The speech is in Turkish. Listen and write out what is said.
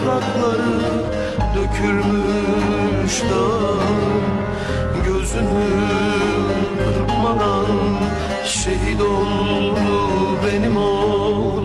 yaprakları dökülmüş dağın Gözünü kırpmadan şehit oldu benim oğlum.